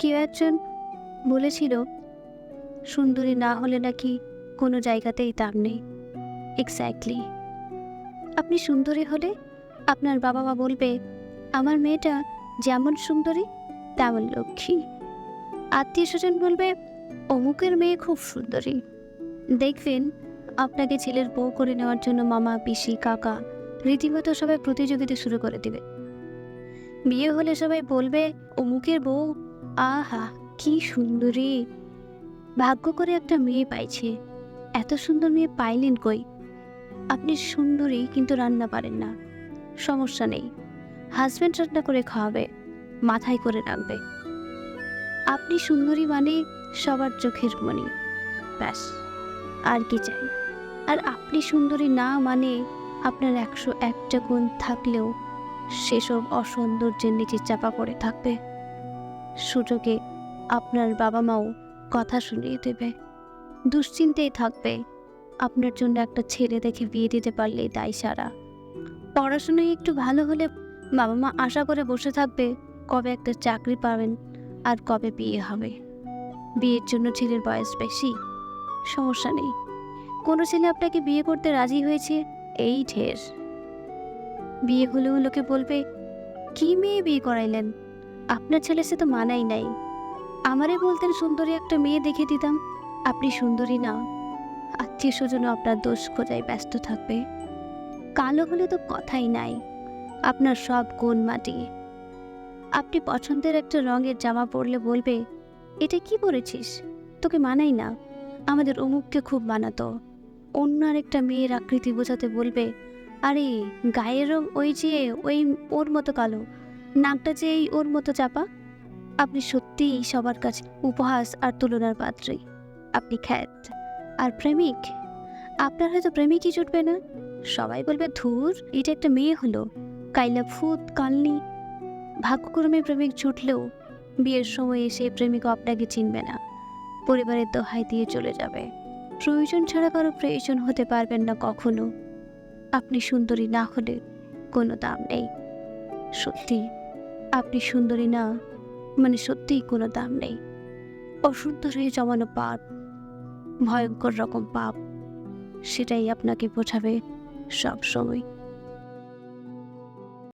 কেউ একজন বলেছিল, সুন্দরী না হলে নাকি কোনো জায়গাতেই দাম নেই। এক্স্যাক্টলি আপনি সুন্দরী হলে আপনার বাবা মা বলবে, আমার মেয়েটা যেমন সুন্দরী, তেমন লক্ষ্মী আত্মীয় স্বজন বলবে, অমুকের মেয়ে খুব সুন্দরী দেখবেন, আপনাকে ছেলের বউ করে নেওয়ার জন্য মামা, পিসি, কাকা রীতিমতো সবাই প্রতিযোগিতা শুরু করে দিবে। বিয়ে হলে সবাই বলবে, অমুকের বউ আহা, কি সুন্দরী। ভাগ্য করে একটা মেয়ে পাইছে। এত সুন্দর মেয়ে পাইলেন কই? আপনি সুন্দরী কিন্তু রান্না পারেন না। সমস্যা নেই। হাজব্যান্ড রান্না করে খাওয়াবে, মাথায় করে রাখবে। আপনি সুন্দরী মানে সবার চোখের মণি। ব্যাস, আর কি চাই? আর আপনি সুন্দরী না মানে আপনার একশো একটা গুণ থাকলেও সেসব অসৌন্দর্যের নিচে চাপা পড়ে থাকবে। সুযোগে আপনার বাবা মাও কথা শুনিয়ে দেবে। দুশ্চিন্তেই থাকবে। আপনার জন্য একটা ছেলে দেখে বিয়ে দিতে পারলেই দায় সারা। পড়াশোনায় একটু ভালো হলে বাবা মা আশা করে বসে থাকবে কবে একটা চাকরি পাবেন আর কবে বিয়ে হবে। বিয়ের জন্য ছেলের বয়স বেশি। সমস্যা নেই। কোনো ছেলে আপনাকে বিয়ে করতে রাজি হয়েছে? এই ঢের। বিয়ে হলেও লোকে বলবে, কি মেয়ে বিয়ে করাইলেন? আপনার ছেলে সে তো মানাই নাই। আমারে বলতেন সুন্দরী একটা মেয়ে দেখে দিতাম। আপনি সুন্দরী না। আত্মীয় স্বজনও আপনার দোষ খোঁজায় ব্যস্ত থাকবে। কালো হলে তো কথাই নাই। আপনার সব গুণ মাটি। আপনি পছন্দের একটা রঙের জামা পরলে বলবে, এটা কি পরেছিস? তোকে মানাই না। আমাদের অমুককে খুব মানাতো। অন্য আরেকটা মেয়ের আকৃতি বোঝাতে বলবে, আরে, গায়ের রং ওই যে, ওই ওর মতো কালো। নাকটা যে এই ওর মতো চাপা? আপনি সত্যিই সবার কাছে উপহাস আর তুলনার পাত্রী। আপনি খ্যাত। আর প্রেমিক? আপনার হয়তো প্রেমিকই জুটবে না। সবাই বলবে, ধুর, এটা একটা মেয়ে হলো। কাইলা ফুত কালনি। ভাগ্যক্রমে প্রেমিক জুটলেও বিয়ের সময় এসে প্রেমিকও আপনাকে চিনবে না। পরিবারের দোহাই দিয়ে চলে যাবে। প্রয়োজন ছাড়া কারও প্রয়োজন হতে পারবেন না কখনো। আপনি সুন্দরী না হলে কোনো দাম নেই। সত্যি। আপনি সুন্দরী না মানে সত্যিই কোনো দাম নেই। অসুন্দর হয়ে জমানো পাপ, ভয়ঙ্কর রকম পাপ, সেটাই আপনাকে বোঝাবে সব সময়